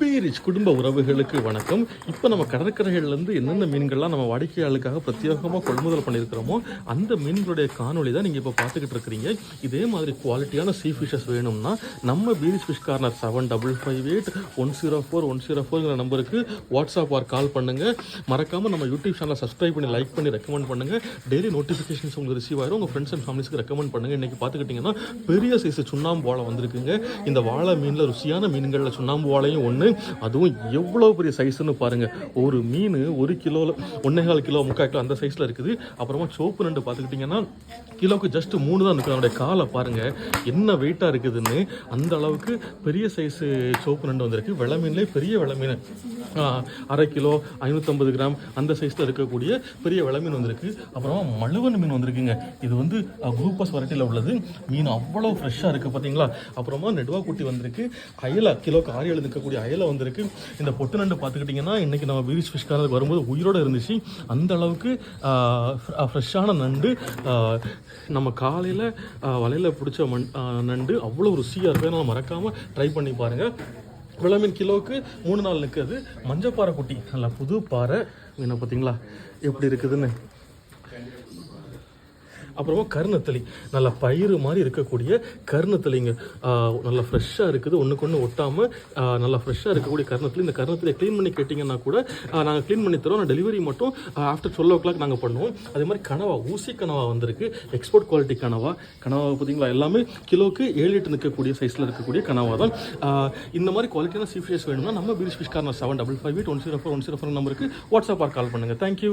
பீரிச் குடும்ப உறவுகளுக்கு வணக்கம். இப்போ நம்ம கடற்கரைகள்லேருந்து என்னென்ன மீன்கள்லாம் நம்ம வாடிக்கையாளருக்காக பிரத்யேகமாக கொள்முதல் பண்ணியிருக்கிறோமோ அந்த மீன்களுடைய காணொளி தான் நீங்கள் இப்போ பார்த்துக்கிட்டு இருக்கிறீங்க. இதே மாதிரி குவாலிட்டியான சீ ஃபிஷஸ் வேணும்னா நம்ம பீரிச் fish corner seven double five eight one zero four one zero ஃபோர்ங்கிற நம்பருக்கு வாட்ஸ்அப் ஆர் கால் பண்ணுங்கள் மறக்காமல் நம்ம யூடியூப் சேனலை சப்ஸ்கிரைப் பண்ணி லைக் பண்ணி ரெக்கமெண்ட் பண்ணுங்கள் டெய்லி நோட்டிஃபிகேஷன்ஸ் உங்களுக்கு ரிசீவ் ஆயிரும். உங்கள் ஃப்ரெண்ட்ஸ் அண்ட் ஃபேமிலிஸ்க்கு ரெக்கமெண்ட் பண்ணுங்கள் இன்றைக்கி பார்த்துக்கிட்டிங்கன்னா பெரிய சைஸ் சுண்ணாம்பு வாழை வந்திருக்குங்க. இந்த வாழை மீனில் ருசியான மீன்களில் சுண்ணாம்பு வாழையும் ஒன்று அதுவும் எவ்வளோ பெரிய சைஸ்ன்னு பாருங்கள் ஒரு மீன் ஒரு கிலோவில் ஒன்றே கால் கிலோ முக்கால் கிலோ அந்த சைஸில் இருக்குது. அப்புறமா சோப்பு நண்டு பார்த்துக்கிட்டிங்கன்னா கிலோவுக்கு ஜஸ்ட் மூணு தான் இருக்குது. அதனுடைய காலை பாருங்கள் என்ன வெயிட்டாக இருக்குதுன்னு. அந்த அளவுக்கு பெரிய சைஸு சோப்பு நண்டு வந்திருக்கு. வெள்ளை மீன்லேயே பெரிய வெள்ளை மீன். அரை கிலோ ஐநூற்றம்பது கிராம் அந்த சைஸில் இருக்கக்கூடிய பெரிய வெள்ளை மீன் வந்திருக்கு. அப்புறமா மழுவன் மீன் வந்திருக்குங்க. இது வந்து குரூப்பஸ் வெரைட்டியில் உள்ளது. மீன் அவ்வளோ ஃப்ரெஷ்ஷாக இருக்குது பார்த்தீங்களா? அப்புறமா நெடுவா குட்டி வந்திருக்கு. அயலா கிலோக்கு ஆறு ஏழு நிற்கக்கூடிய அயலை வந்திருக்கு. இந்த பொட்டு நண்டு பார்த்துக்கிட்டிங்கன்னா இன்றைக்கி நம்ம பீரிச் ஃபிஷ் காரருக்கு வரும்போது உயிரோடு இருந்துச்சு. அந்த அளவுக்கு ஃப்ரெஷ்ஷான நண்டு நம்ம காலையில் வலையில் பிடிச்ச மண் நண்டு அவ்வளோ ருசியாக இருக்கும் நம்ம மறக்காமல் ட்ரை பண்ணி பாருங்கள் விளமீன் கிலோவுக்கு மூணு நாள் நிற்கிறது மஞ்சப்பாறை குட்டி நல்லா புது பாறை. என்ன பார்த்தீங்களா? எப்படி இருக்குதுன்னு. அப்புறமா கருணத்தளி நல்ல பயிறு மாதிரி இருக்கக்கூடிய கருணத்தளிங்க நல்லா ஃப்ரெஷ்ஷாக இருக்குது. ஒன்றுக்கு ஒன்று ஒட்டாமல் நல்லா ஃப்ரெஷ்ஷாக இருக்கக்கூடிய கருணத்தளி இந்த கருநத்தலியை க்ளீன் பண்ணி கேட்டிங்கன்னா கூட நாங்கள் க்ளீன் பண்ணி தரோம் நான் டெலிவரி மட்டும் ஆஃப்டர் டுவெல் ஓ கிளாக் நாங்கள் பண்ணுவோம். அதே மாதிரி கனவா ஊசி கனவா வந்திருக்கு. எக்ஸ்போர்ட் குவாலிட்டி கனவா. கனவா பார்த்தீங்களா எல்லாமே கிலோக்கு ஏழு எட்டு நிற்கக்கூடிய சைஸில் இருக்கக்கூடிய கனவா தான். இந்த மாதிரி குவாலிட்டியான சீ ஃபிஷஸ் வேணும்னா நம்ம பிரிஸ் fish corner seven double five eight one zero four one zero four நம்பருக்கு வாட்ஸ்அப் கால் பண்ணுங்கள் தேங்க்யூ